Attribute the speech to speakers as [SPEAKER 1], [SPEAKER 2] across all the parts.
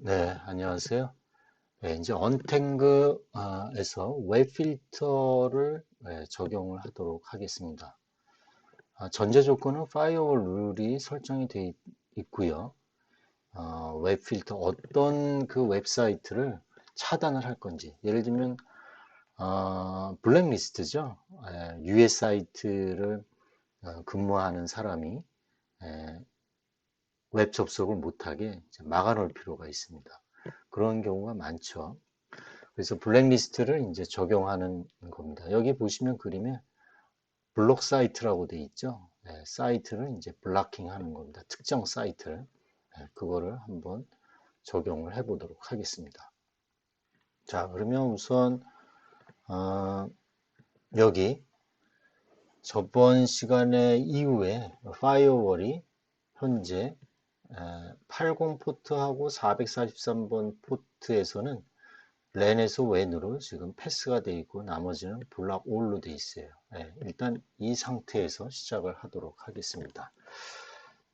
[SPEAKER 1] 네, 안녕하세요. 네, 이제 언탱그에서 웹 필터를 네, 적용을 하도록 하겠습니다. 아, 전제 조건은 파이어월 룰이 설정이 되어 있고요. 어, 웹 필터 어떤 그 웹사이트를 차단을 할 건지 예를 들면 어, 블랙리스트죠. 예, 유해 사이트를 어, 근무하는 사람이 예, 웹 접속을 못하게 막아놓을 필요가 있습니다. 그런 경우가 많죠. 그래서 블랙리스트를 이제 적용하는 겁니다. 여기 보시면 그림에 블록 사이트라고 되어 있죠. 네, 사이트를 이제 블락킹 하는 겁니다. 특정 사이트를. 네, 그거를 한번 적용을 해 보도록 하겠습니다. 자, 그러면 우선, 어, 여기 저번 시간에 이후에 파이어월이 현재 80 포트하고 443번 포트에서는 랜에서 웬으로 지금 패스가 되어 있고 나머지는 블락 올로 되어 있어요. 네, 일단 이 상태에서 시작을 하도록 하겠습니다.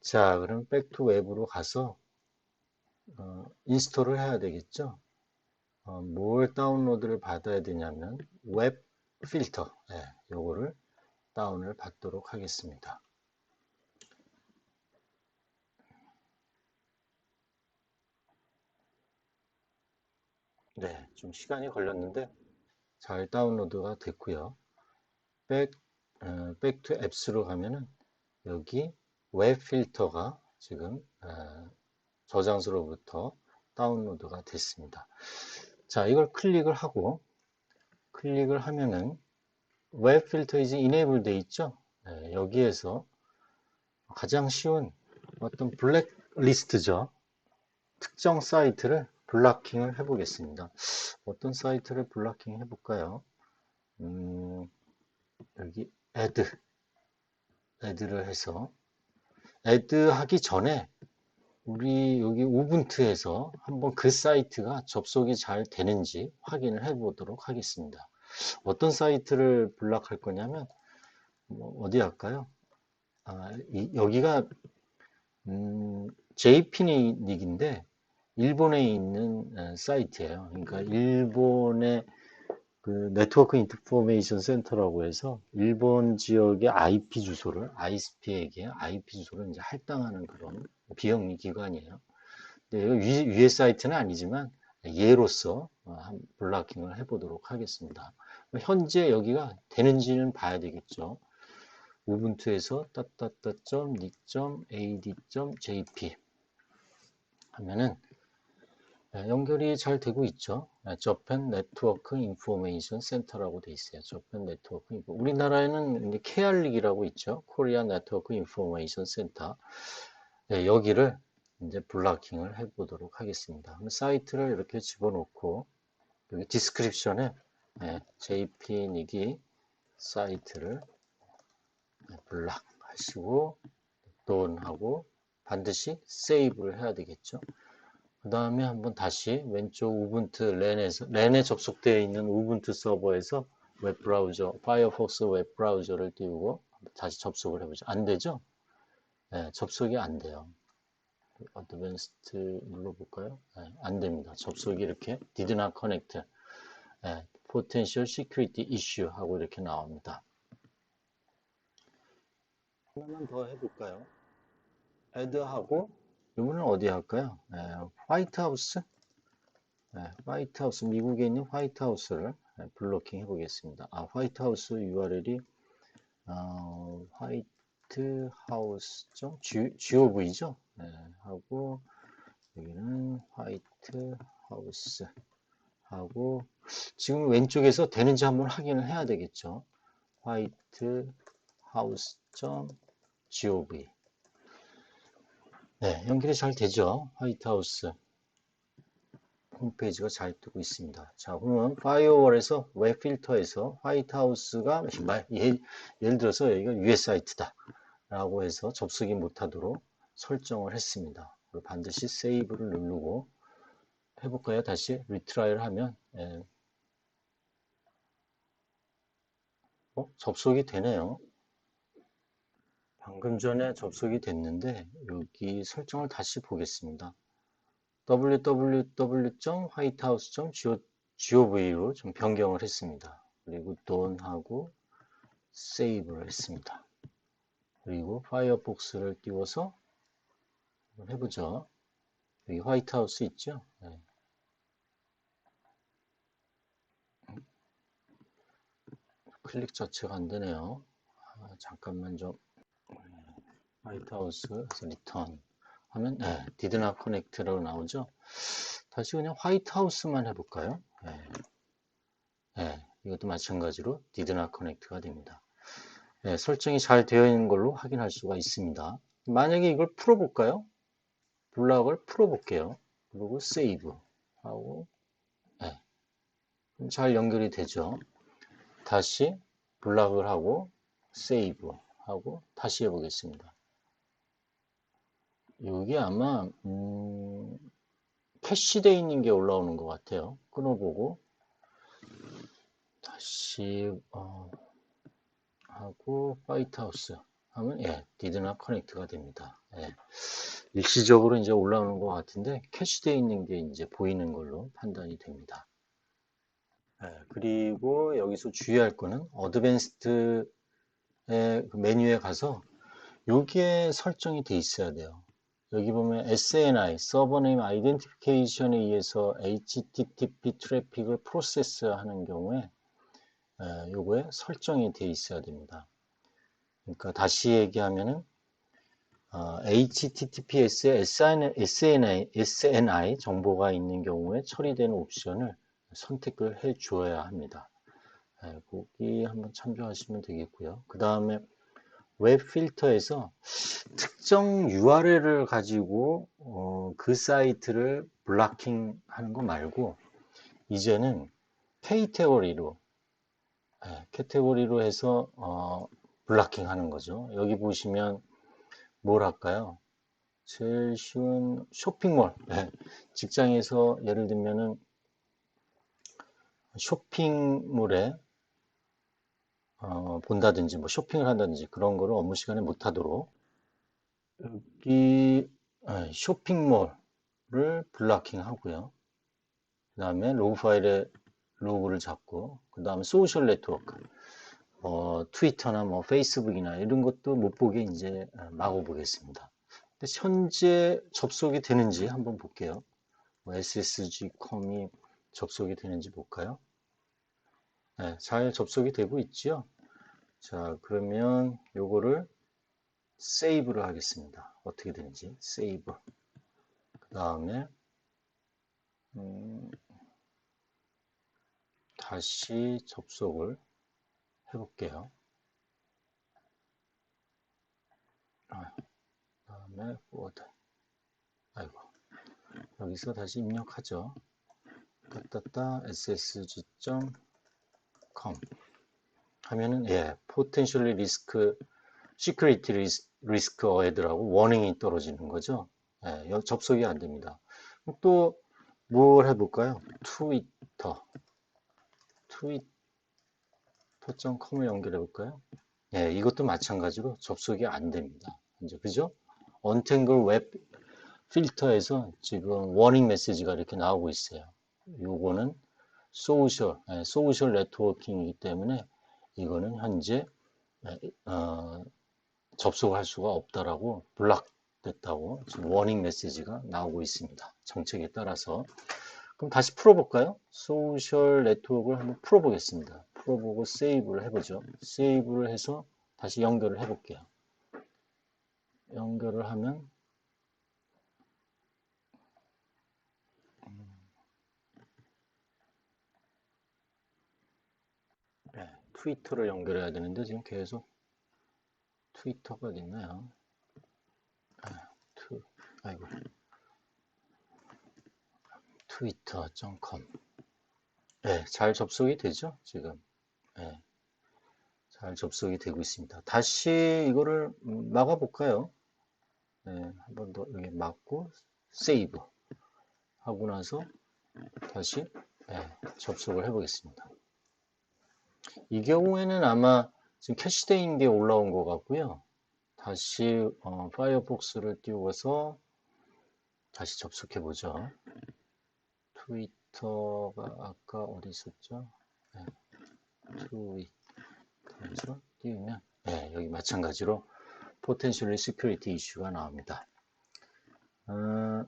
[SPEAKER 1] 자, 그럼 백투 웹으로 가서 어, 인스톨을 해야 되겠죠. 어, 뭘 다운로드를 받아야 되냐면 웹 필터, 네, 요거를 다운을 받도록 하겠습니다. 네, 좀 시간이 걸렸는데 잘 다운로드가 됐고요. 백, 어, 백투 앱스로 가면은 여기 웹 필터가 지금 어, 저장소로부터 다운로드가 됐습니다. 자, 이걸 클릭을 하고 클릭을 하면은 웹 필터 이제 이네이블 돼 있죠. 네, 여기에서 가장 쉬운 어떤 블랙 리스트죠. 특정 사이트를 블락킹을 해보겠습니다. 어떤 사이트를 블락킹 해볼까요? 음, 여기 add, add를 해서 add 하기 전에 우리 여기 우분투에서 한번 그 사이트가 접속이 잘 되는지 확인을 해 보도록 하겠습니다. 어떤 사이트를 블락할 거냐면 뭐 어디 할까요? 아, 이, 여기가 음, JP닉인데 일본에 있는 어, 사이트예요. 그러니까 일본의 그 네트워크 인포메이션 센터라고 해서 일본 지역의 IP 주소를 ISP에게 IP 주소를 이제 할당하는 그런 비영리 기관이에요. 근데 이거 위에 사이트는 아니지만 예로서 어, 블락킹을 해보도록 하겠습니다. 현재 여기가 되는지는 봐야 되겠죠. 우분투에서 따따따.nic.ad.jp 하면은 네, 연결이 잘 되고 있죠. 저펜 네트워크 인포메이션 센터라고 돼 있어요. 저펜 네트워크 인포. 우리나라에는 KR릭이라고 있죠. 코리아 네트워크 인포메이션 센터. 네, 여기를 이제 블락킹을 해보도록 하겠습니다. 사이트를 이렇게 집어넣고 여기 디스크립션에 네, JP닉이 사이트를 네, 블락 하시고 돈하고 반드시 세이브를 해야 되겠죠. 그 다음에 한번 다시 왼쪽 우분투 랜에서 랜에 접속되어 있는 우분투 서버에서 웹 브라우저 파이어폭스 웹 브라우저를 띄우고 다시 접속을 해보죠. 안 되죠? 네, 접속이 안 돼요. 어드밴스트 눌러볼까요? 네, 안 됩니다. 접속이 이렇게 did not connect. 네, potential security issue 하고 이렇게 나옵니다. 하나만 더 해볼까요? add하고 이번엔 어디 할까요? 네, 화이트하우스. 네, 화이트하우스, 미국에 있는 화이트하우스를 네, 블로킹 해보겠습니다. 아, 화이트하우스 URL이 어, 화이트하우스.gov죠. 네, 하고 여기는 화이트하우스 하고 지금 왼쪽에서 되는지 한번 확인을 해야 되겠죠. 화이트하우스.gov 네, 연결이 잘 되죠. 화이트하우스 홈페이지가 잘 뜨고 있습니다. 자, 그러면 파이어월에서 웹 필터에서 화이트하우스가 예를, 예를 들어서 여기가 US 사이트다 라고 해서 접속이 못하도록 설정을 했습니다. 반드시 세이브를 누르고 해볼까요? 다시 리트라이를 하면 예. 어? 접속이 되네요. 방금 전에 접속이 됐는데 여기 설정을 다시 보겠습니다. www.whitehouse.gov로 좀 변경을 했습니다. 그리고 done하고 save를 했습니다. 그리고 파이어폭스를 띄워서 해보죠. 여기 화이트하우스 있죠? 네. 클릭 자체가 안 되네요. 아, 잠깐만 좀 화이트하우스에서 리턴 하면 네, did not connect라고 나오죠. 다시 그냥 화이트하우스만 해볼까요? 네. 네, 이것도 마찬가지로 did not connect가 됩니다. 네, 설정이 잘 되어 있는 걸로 확인할 수가 있습니다. 만약에 이걸 풀어볼까요? 블락을 풀어볼게요. 그리고 save 하고 네. 잘 연결이 되죠. 다시 블락을 하고 save 하고 다시 해보겠습니다. 여기 아마 음, 캐시되어 있는 게 올라오는 것 같아요. 끊어보고 다시 어, 하고 파이트하우스 하면 예, not connect가 됩니다. 예, 일시적으로 이제 올라오는 것 같은데 캐시되어 있는 게 이제 보이는 걸로 판단이 됩니다. 예, 그리고 여기서 주의할 거는 어드밴스드의 그 메뉴에 가서 여기에 설정이 돼 있어야 돼요. 여기 보면 SNI, 서버 네임 아이덴티피케이션에 의해서 HTTP 트래픽을 프로세스 하는 경우에 에, 요거에 설정이 되어 있어야 됩니다. 그러니까 다시 얘기하면은 어, HTTPS에 SNI, SNI 정보가 있는 경우에 처리되는 옵션을 선택을 해 주어야 합니다. 네, 거기 한번 참조하시면 되겠고요. 그 다음에 웹 필터에서 특정 URL을 가지고 어, 그 사이트를 블락킹 하는 거 말고 이제는 케이테고리로 네, 카테고리로 해서 어, 블락킹 하는 거죠. 여기 보시면 뭘 할까요? 제일 쉬운 쇼핑몰. 네, 직장에서 예를 들면은 쇼핑몰에 어, 본다든지 뭐 쇼핑을 한다든지 그런 거를 업무 시간에 못 하도록 여기 네, 쇼핑몰을 블락킹 하고요. 그 다음에 로그 파일에 로그를 잡고 그 다음에 소셜 네트워크 어, 트위터나 뭐 페이스북이나 이런 것도 못 보게 이제 막아 보겠습니다. 현재 접속이 되는지 한번 볼게요. 뭐 SSG.com이 접속이 되는지 볼까요? 네, 잘 접속이 되고 있죠. 자, 그러면 요거를 세이브를 하겠습니다. 어떻게 되는지 세이브. 그 다음에 음, 다시 접속을 해볼게요. 아, 다음에 워드. 아이고. 여기서 다시 입력하죠. 따따따 ssg.com 하면은 예, potentially risk, security risk ahead라고 워닝이 떨어지는 거죠. 예, 접속이 안 됩니다. 또 뭘 해볼까요? 트위터. 트위터.com을 연결해 볼까요? 예, 이것도 마찬가지로 접속이 안 됩니다. 이제 그죠? 언탱글 웹 필터에서 지금 워닝 메시지가 이렇게 나오고 있어요. 요거는 소셜, 예, 소셜 네트워킹이기 때문에 이거는 현재 예, 어, 접속할 수가 없다라고 블락됐다고 지금 워닝 메시지가 나오고 있습니다. 정책에 따라서 그럼 다시 풀어볼까요? 소셜 네트워크를 한번 풀어보겠습니다. 풀어보고 세이브를 해보죠. 세이브를 해서 다시 연결을 해볼게요. 연결을 하면 트위터를 연결해야 되는데 지금 계속 트위터가 어딨나요? 아, 투, 아이고. 트위터.com 네, 잘 접속이 되죠 지금? 네, 잘 접속이 되고 있습니다. 다시 이거를 막아 볼까요? 네, 한 번 더 여기 막고 세이브 하고 나서 다시 네, 접속을 해 보겠습니다 이 경우에는 아마 지금 캐시되어 게 올라온 것 같고요. 다시 어, 파이어폭스를 띄워서 다시 접속해 보죠. 트위터가 아까 어디 있었죠? 네. 트위터에서 띄우면 네, 여기 마찬가지로 포텐셜리 시큐리티 이슈가 나옵니다. 어,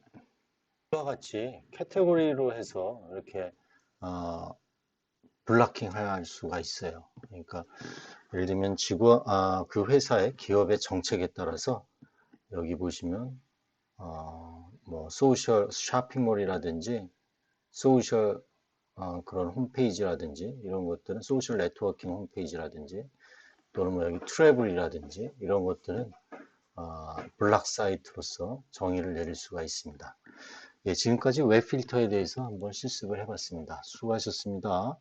[SPEAKER 1] 이와 같이 카테고리로 해서 이렇게 어, 블락킹 할 수가 있어요. 그러니까 예를 들면 직원 아, 그 회사의 기업의 정책에 따라서 여기 보시면 어, 뭐 소셜 쇼핑몰이라든지 소셜 어, 그런 홈페이지라든지 이런 것들은 소셜 네트워킹 홈페이지라든지 또는 뭐 여기 트래블이라든지 이런 것들은 어, 블락 사이트로서 정의를 내릴 수가 있습니다. 예, 지금까지 웹 필터에 대해서 한번 실습을 해봤습니다. 수고하셨습니다.